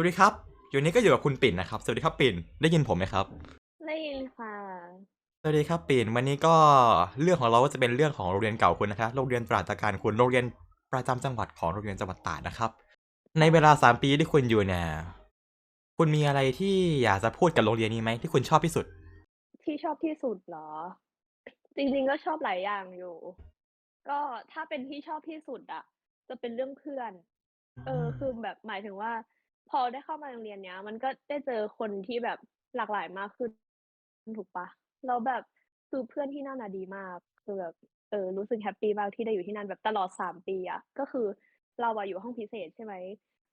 สวัสดีครับอยู่นี้ก็อยู่กับคุณปิ่นนะครับ สวัสดีครับปิ่น ได้ยินผมไหมครับ ได้ยินค่ะ สวัสดีครับปิ่น วันนี้ก็เรื่องของเราก็จะเป็นเรื่องของโรงเรียนเก่าคุณนะครับ โรงเรียนตราดตะการคุณ โรงเรียนประจำจังหวัดของโรงเรียนจังหวัดตราดนะครับ ในเวลาสามปีที่คุณอยู่เนี่ย คุณมีอะไรที่อยากจะพูดกับโรงเรียนนี้ไหมที่คุณชอบที่สุด ที่ชอบที่สุดเหรอ จริงๆก็ชอบหลายอย่างอยู่ ก็ถ้าเป็นที่ชอบที่สุดอะจะเป็นเรื่องเพื่อน เออ คือแบบหมายถึงว่า พอได้เข้ามาโรงเรียนเนี้ย มันก็ได้เจอคนที่แบบหลากหลายมากขึ้นถูกปะแล้วแบบคือเพื่อนที่นั่นอะดีมากคือแบบเออรู้สึกแฮปปี้มากที่ได้อยู่ที่นั่นแบบตลอดสามปีอะก็คือเราอะอยู่ห้องพิเศษใช่ไหม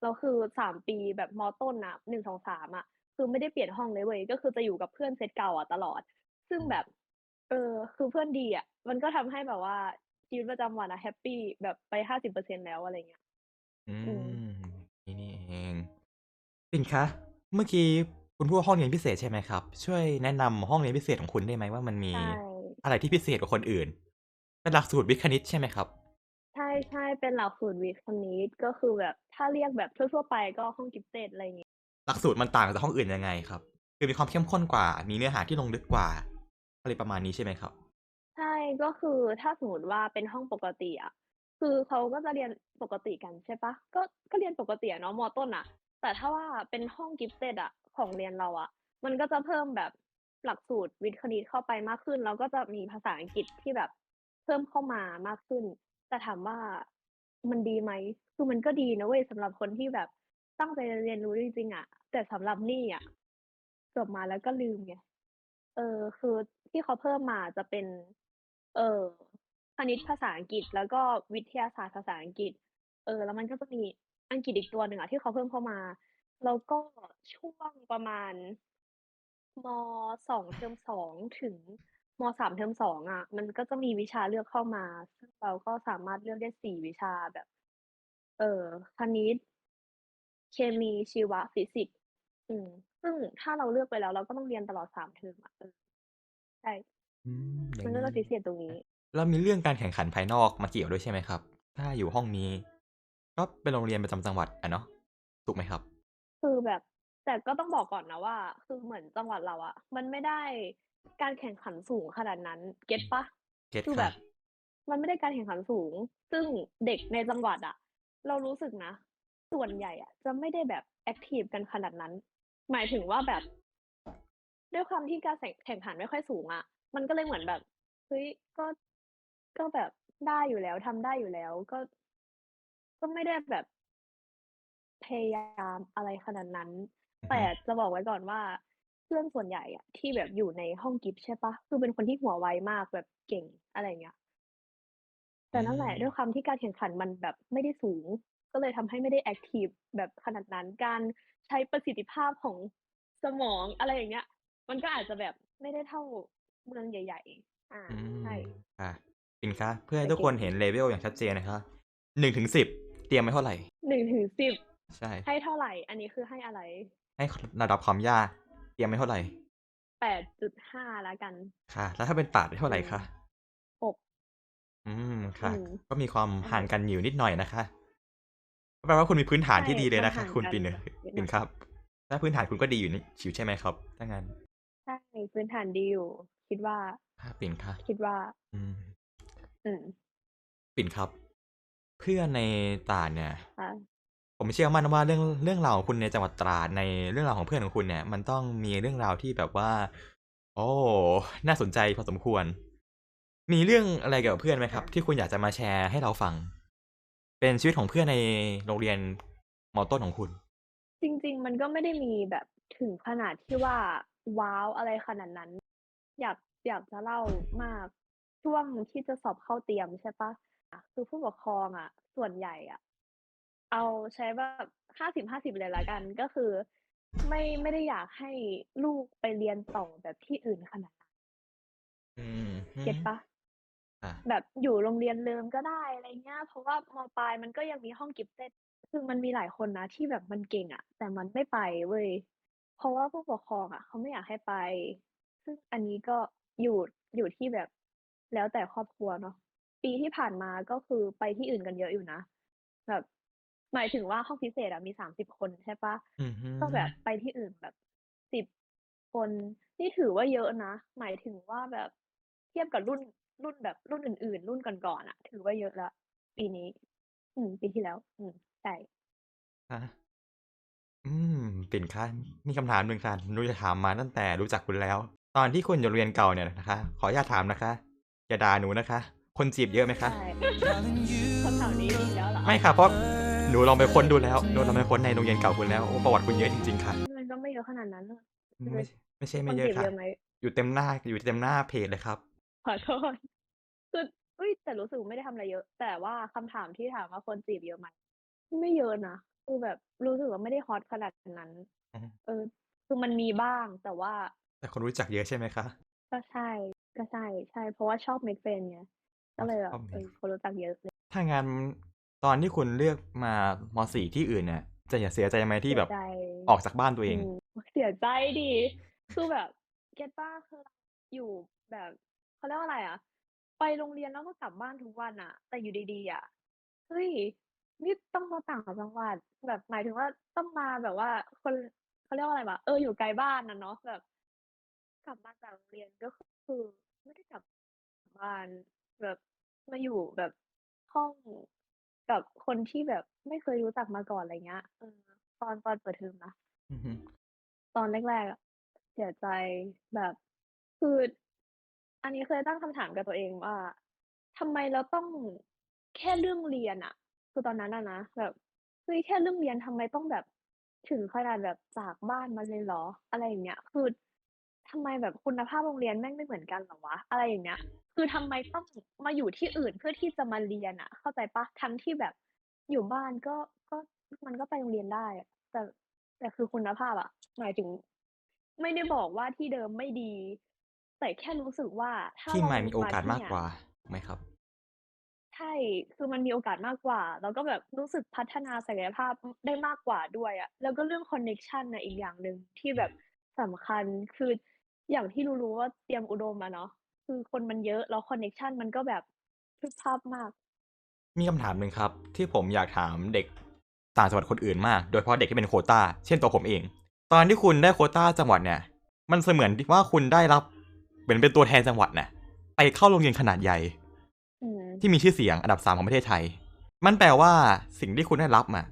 เราคือสามปีแบบมต้นอะหนึ่งสองสามอะคือไม่ได้เปลี่ยนห้องเลยเว้ยก็คือจะอยู่กับเพื่อนเซตเก่าอะตลอด ซึ่งแบบ เออคือเพื่อนดีอะมันก็ทำให้แบบว่าชีวิตประจำวันอะแฮปปี้แบบไปห้าสิบเปอร์เซ็นแล้วอะไรเงี้ยอือืมมนี่นี่เอง ปิ่นคะ เมื่อกี้คุณพูดว่าห้องเรียนพิเศษใช่ไหมครับ ช่วยแนะนำห้องเรียนพิเศษของคุณได้ไหมว่ามันมีใช่ อะไรที่พิเศษกว่าคนอื่น เป็นหลักสูตรวิทย์คณิตใช่ไหมครับ ใช่ใช่เป็นหลักสูตรวิทย์คณิตก็คือแบบถ้าเรียกแบบทั่วๆไปก็ห้องกิฟเต็ดอะไรอย่างเงี้ยหลักสูตรมันต่างจากห้องอื่นยังไงครับ คือมีความเข้มข้นกว่า มีเนื้อหาที่ลงลึกกว่า อะไรประมาณนี้ใช่ไหมครับ ใช่ก็คือถ้าสมมติว่าเป็นห้องปกติอะคือเขาก็จะเรียนปกติกันใช่ปะก็ก็เรียนปกติอะเนาะมต้นอะ แต่ถ้าว่าเป็นห้องกิฟเต็ดอะของเรียนเราอะมันก็จะเพิ่มแบบหลักสูตรวิทย์คณิตเข้าไปมากขึ้น แล้วก็จะมีภาษาอังกฤษที่แบบเพิ่มเข้ามามากขึ้น แต่ถามว่ามันดีไหมคือมันก็ดีนะเว้ยสำหรับคนที่แบบตั้งใจเรียนรู้จริงๆอะแต่สำหรับนี่อะจบมาแล้วก็ลืมไงเออคือที่เขาเพิ่มมาจะเป็น เออคณิตภาษาอังกฤษ แล้วก็วิทยาศาสตร์ภาษาอังกฤษ เออ แล้วมันก็จะมี อังกฤษอีกตัวหนึ่งอะที่เขาเพิ่มเข้ามา แล้วก็ช่วงประมาณมสองเทอมสองถึงมสามเทอมสองอะมันก็จะมีวิชาเลือกเข้ามา ซึ่งเราก็สามารถเลือกได้สี่วิชาแบบ เออคณิต เคมีชีวะฟิสิกส์อืม ซึ่งถ้าเราเลือกไปแล้ว เราก็ต้องเรียนตลอดสามเทอมอะเออใช่อืมอย่ามันงก็นี้จะพิเศษตรงนี้ แล้วมีเรื่องการแข่งขันภายนอกมาเกี่ยวด้วยใช่ไหมครับ ถ้าอยู่ห้องนี้ ก็เป็นโรงเรียนประจำจังหวัดอะเนาะถูกไหมครับ คือแบบ แต่ก็ต้องบอกก่อนนะว่า คือเหมือนจังหวัดเราอะมันไม่ได้การแข่งขันสูงขนาดนั้น เก็ตปะเก็ตคือค่ะแบบมันไม่ได้การแข่งขันสูง ซึ่งเด็กในจังหวัดอะเรารู้สึกนะ ส่วนใหญ่อะจะไม่ได้แบบแอคทีฟกันขนาดนั้น หมายถึงว่าแบบ ด้วยความที่การแข่งแข่งขันไม่ค่อยสูงอะมันก็เลยเหมือนแบบเฮ้ยก็ก็แบบได้อยู่แล้วทำได้อยู่แล้ว ก็ ก็ไม่ได้แบบ พยายามอะไรขนาดนั้นอือแต่ฮึจะบอกไว้ก่อนว่าเพื่อนส่วนใหญ่อะที่แบบอยู่ในห้องกิฟต์ใช่เปล่าคือเป็นคนที่หัวไวมากแบบเก่งอะไรอย่างเงี้ยแตอื่นั่นแหละด้วยมความที่การแข่งขันมันแบบไม่ได้สูง ก็เลยทำให้ไม่ได้แอ็กทิฟแบบขนาดนั้นการใช้ประสิทธิภาพของสมองอะไรอย่างเงี้ย มันก็อาจจะแบบไม่ได้เท่าเมืองใหญ่ ๆอาอืใช่มค่ะปิ่นคะเพื่อแต่ให้ทุกเก่คงนอเห็ยู่น level อย่างชัดเจนนะคะ1-10 เตรียมไว้เท่าไร?1-10ใช่ให้เท่าไรอันนี้คือให้อะไร?ให้คระดับความยาก เตรียมไว้เท่าไร?8.5แล้วกัน ค่ะ แล้วถ้าเป็นตราดได้เท่าอืไรมคะ?6อืมอืค่ะมก็มีความใช่ห่างกันอยู่นิดหน่อยนะคะก็แปลว่าคุณมีพื้นฐาใชน่ที่ดีเลยมันนะคห่ะางคุณกันปิ่นนิดปิ่หน่นอยครับถ้าพื้นฐานคุณก็ดีอยู่นี่อยู่ใช่ไหมครับถ้างั้น?ใช่พื้นฐานดีอยู่ คิดว่าค่ะปิ่นคะคิดว่า อืม อืมปิ่นครับ เพื่อนในตราดเนี่ย ค่ะ ผมเชื่อมั่นว่าเรื่องเรื่องราวของคุณในจังหวัดตราดในเรื่องราวของเพื่อนของคุณเนี่ย มันต้องมีเรื่องราวที่แบบว่า โอ้น่าสนใจพอสมควร มีเรื่องอะไรเกี่ยวกับเพื่อนไหมคค่รับะที่คุณอยากจะมาแชร์ให้เราฟัง?เป็นชีวิตของเพื่อนในโรงเรียนม.ต้นของคุณ จริง ๆ มันก็ไม่ได้มีแบบถึงขนาดที่ว่า ว้าวอะไรขนาดนั้น อยากอยากจะเล่ามากช่วงที่จะสอบเข้าเตรียมใช่เปล่า คือผู้ปกครองอะส่วนใหญ่อะเอาใช้แบบ50-50เลยแล้วกัน ก็คือ ไม่ไม่ได้อยากให้ลูกไปเรียนต่อแบบที่อื่นขนาดนั้นอือฮึเก็ตเปล่า?ค่ะแบบอยู่โรงเรียนเดิมก็ได้อะไรเงี้ย เพราะว่ามปลายมันก็ยังมีห้องกิฟเต็ดคือมันมีหลายคนนะที่แบบมันเก่งอะแต่มันไม่ไปเว้ยเพราะว่าผู้ปกครองอะเขาไม่อยากให้ไป ซึ่งอันนี้ก็อยู่อยู่ที่แบบแล้วแต่ครอบครัวเนาะ ปีที่ผ่านมาก็คือไปที่อื่นกันเยอะอยู่นะ แบบ หมายถึงว่าห้องพิเศษอะมี30คนใช่เปล่าอือฮึก็แบบไปที่อื่นแบบ10คน นี่ถือว่าเยอะนะ หมายถึงว่าแบบเทียบกับรุ่นรุ่นแบบรุ่นอื่น ๆ รุ่นก่อนๆอะถือว่าเยอะแล้วปีนี้ อืม ปีที่แล้ว อืมใช่ฮะอืมปิ่นคะมีคำถามหนึ่งค่ะหนูจะถามมาตั้งแต่รู้จักคุณแล้ว ตอนที่คุณอยู่โรงเรียนเก่าเนี่ยนะคะ ขออนุญาตถามนะคะ อย่าด่าหนูนะคะ คนจีบเยอะไหมคะใช่คำถามนี้ดีแล้วเหรอ?ไม่ค่ะเพราะหนูลองไปค้นดูแล้วหนูลองไปค้นในโรงเรียนเก่าคุณแล้วโอ้ประวัติคุณเยอะจริงๆค่ะ มันก็ไม่เยอะขนาดนั้นหรอกอืคืมอไม่ไม่ใช่คไม่นเยจีอะบค่ะเยอะไหม?อยู่เต็มหน้าอยู่เต็มหน้าเพจเลยครับ ขอโทษคืออุ๊ยแต่รู้สึกว่าไม่ได้ทำอะไรเยอะ แต่ว่าคำถามที่ถามว่าคนจีบเยอะไหมไม่เยอะนะคือแบบรู้สึกว่าไม่ได้ฮอตขนาดนั้น อือฮึ เออ คือมันมีบ้างแต่ว่าแต่คนรู้จักเยอะใช่ไหมคะ?ก็ใช่ก็ใช่ๆเพราะว่าชอบ make friend ไงอ๋อ ก็เลยแบชอบบเออ make คนรู้จักเยอะเลยถ้างั้นตอนที่คุณเลือกมาม.4ที่อื่นเนี่ยจะอย่าเสียใจไหมที่เสียแบบใจออกจากบ้านตัวเอือง?มเสียใจดิคือแบบเก็ตเปล่าคืออยู่แบบเขาเรียกว่าอะไรอะไปโรงเรียนแล้วก็กลับบ้านทุกวันอะแต่อยู่ดีๆอะเฮ้ยนี่ต้องมาต่างจังหวัดแบบหมายถึงว่าต้องมาแบบว่าคนเขาเรียกว่าอะไรวะเอออยู่ไกลบ้านอะเนาะแบบ กลับมาจากโรงเรียนก็คือไม่ได้กลับบ้าน แบบมาอยู่แบบห้องกับคนที่แบบไม่เคยรู้จักมาก่อนอะไรเงี้ยเออตอนตอนเปิดเทอมนะอือฮึ ตอนแรกๆอะเสียใจแบบคืออันนี้เคยตั้งคำถามกับตัวเองว่าทำไมเราต้องแค่เรื่องเรียนอะคือตอนนั้นอะนะแบบเฮ้ยแค่เรื่องเรียนทำไมต้องแบบถึงขนาดแบบจากบ้านมาเลยเหรอ อะไรอย่างเงี้ยคือทำไมแบบคุณภาพโรงเรียนแม่งไม่เหมือนกันเหรอวะอะไรอย่างเงี้ย คือทำไมต้องมาอยู่ที่อื่นเพื่อที่จะมาเรียนอะเข้าใจเปล่า?ทั้งที่แบบอยู่บ้านก็ก็มันก็ไปโรงเรียนได้อะแต่แต่คือคุณภาพอะหมายถึง ไม่ได้บอกว่าที่เดิมไม่ดี แต่แค่รู้สึกว่าถ้าที่เราใหม่มีโอมากาสที่มากเนี่ยกว่าไหมครับ?ใช่คือมันมีโอกาสมากกว่า แล้วก็แบบรู้สึกพัฒนาศักยภาพอได้มากกว่าด้วยอะแล้วก็เรื่องคอนเน็กชันน่ะอีกอย่างหนึ่งที่แบบสำคัญคืออย่างที่รู้ๆว่าเตรียมอุดมอะเนาะ คือคนมันเยอะ แล้วคอนเน็กชันมันก็แบบพรึบพรับมาก มีคำถามหนึ่งครับ ที่ผมอยากถามเด็กต่างจังหวัดคนอื่นมาก โดยเฉพาะเด็กที่เป็นโควตาเช่นตัวผมเอง ตอนที่คุณได้โควตาจังหวัดเนี่ย มันเสมือนทว่าคุณได้รับเหมือนเป็นตัวแทนจังหวัดน่ะไปเข้าโรงเรียนขนาดใหญ่ อืม ที่มีชื่อเสียงอันดับ3ของประเทศไทย มันแปลว่าสิ่งที่คุณได้รับอะ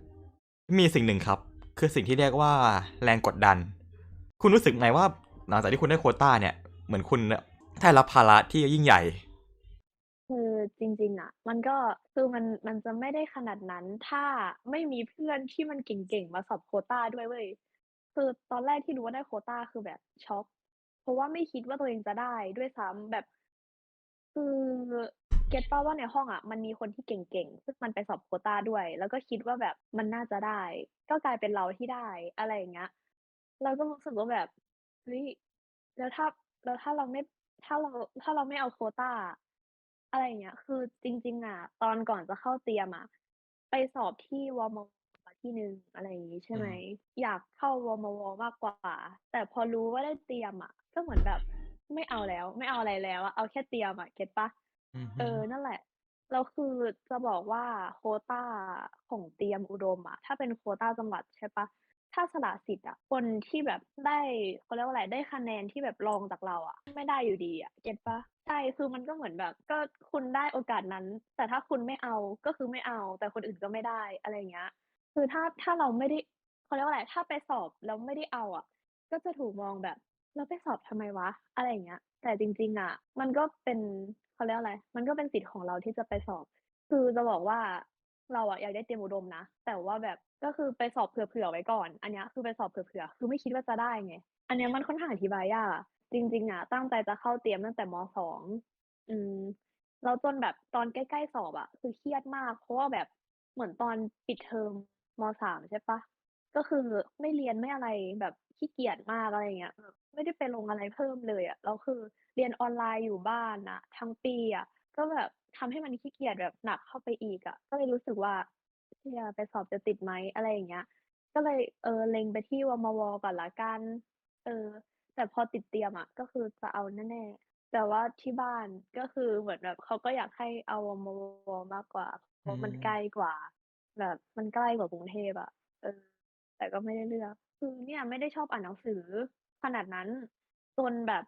มีสิ่งหนึ่งครับ คือสิ่งที่เรียกว่าแรงกดดัน คุณรู้สึกไงว่าหลังจากที่คุณได้โควตาเนี่ย เหมือนคุณเนี่ย ได้รับภาระที่ยิ่งใหญ่?คือจริง ๆอะมันก็คือมันมันจะไม่ได้ขนาดนั้น ถ้าไม่มีเพื่อนที่มันเก่งๆมาสอบโควตาด้วยเว้ยคือตอนแรกที่รู้ว่าได้โควตาคือแบบช็อกเพราะว่าไม่คิดว่าตัวเองจะได้ด้วยซ้ำแบบ คือเก็ตปล่าว่าในห้องอะมันมีคนที่เก่งๆซึ่งมันไปสอบโควตาด้วย แล้วก็คิดว่าแบบมันน่าจะได้ ก็กลายเป็นเราที่ได้อะไรอย่างเงี้ย เราก็รู้สึกว่าแบบเฮ้ยแล้วถ้าแล้วถ้าเราไม่ ถ้าเราถ้าเราไม่เอาโควตา อะอะไรอย่างเงี้ย คือจริง ๆอะตอนก่อนจะเข้าเตรียมอะไปสอบที่วม.มาที่หนึ่งอะไรอย่างงี้ใช่อืไหมมอยากเข้าวมว.มากกว่า แต่พอรู้ว่าได้เตรียมอะก็เหมือนแบบไม่เอาแล้ว ไม่เอาอะไรแล้วอะเอาแค่เตรียมอะเก็ตเปล่า?อือฮเอึอนั่นแหละแล้วคือจะบอกว่าโควตาของเตรียมอุดมอะถ้าเป็นโควตาจังหวัดใช่เปล่า ถ้าสละสิทธิ์อะ คนที่แบบได้เขาเรียกว่าอะไรได้คะแนนที่แบบรองจากเราอะ ไม่ได้อยู่ดีอะเก็ตปล่า?ใช่คือมันก็เหมือนแบบ ก็คุณได้โอกาสนั้น แต่ถ้าคุณไม่เอาก็คือไม่เอา แต่คนอื่นก็ไม่ได้อะไรเงี้ย คือถ้าถ้าเราไม่ได้เขาเรียกว่าอะไรถ้าไปสอบแล้วไม่ได้เอาอะ ก็จะถูกมองแบบ"แล้วไปสอบทำไมวะ?"อะไรเงี้ย แต่จริง ๆ อะ มันก็เป็นเขาเรียกว่าอะไร มันก็เป็นสิทธิ์ของเราที่จะไปสอบ คือจะบอกว่า เราอะอยากได้เตรียมอุดมนะ แต่ว่าแบบก็คือไปสอบเผื่อๆไว้ก่อน อันนี้คือไปสอบเผื่อๆคือไม่คิดว่าจะได้ไง อันนี้มันค่อนข้างอธิบายยากอะจริงๆอะตั้งใจจะเข้าเตรียมตั้งแต่ม.2อืมแล้วจนแบบตอนใกล้ๆสอบอะคือเครียดมาก เพราะว่าแบบเหมือนตอนปิดเทอมม.3ใช่ปล่าก็คือไม่เรียนไม่อะไรแบบขี้เกียจมากอะไรเงี้ยไม่ได้ไปลงอะไรเพิ่มเลยอะแล้วคือเรียนออนไลน์อยู่บ้านนะทั้งปีอะ ก็แบบทำให้มันขี้เกียจแบบหนักเข้าไปอีกอะก็เลยรู้สึกว่า"เชี่ยไปสอบจะติดไหม?"อะไรอย่างเงี้ย ก็เลยเออเล็งไปที่วมว.ก่อนล้วกัน เออ แต่พอติดเตรียมอะก็คือจะเอาแน่ๆแต่ว่าที่บ้านก็คือเหมือนแบบเขาก็อยากให้เอาวมว.มากกว่าเพราะมันใกล้กว่า แบบมันใกล้กว่ากรุงเทพอะเออ แต่ก็ไม่ได้เลือกคือเนี่ยไม่ได้ชอบอ่านหนังสือขนาดนั้นจนแบบ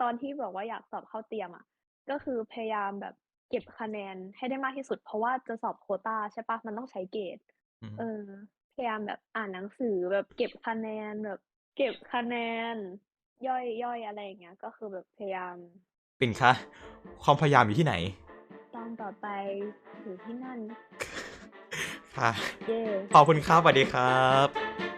ตอนที่บอกว่าอยากสอบเข้าเตรียมอะ ก็คือพยายามแบบเก็บคะแนนให้ได้มากที่สุด เพราะว่าจะสอบโควตาใช่เปล่ามันต้องใช้เกรดอืมเออ พยายามแบบอ่านหนังสือแบบเก็บคะแนนแบบ เก็บคะแนน ย่อยย่อยอะไรอย่างเงี้ย ก็คือแบบพยายามปิ่นคะความพยายามอยู่ที่ไหน?ตอนต่อไปอยู่ที่นั่นค่ะ เย้ ขอบคุณครับสวัสดีครับ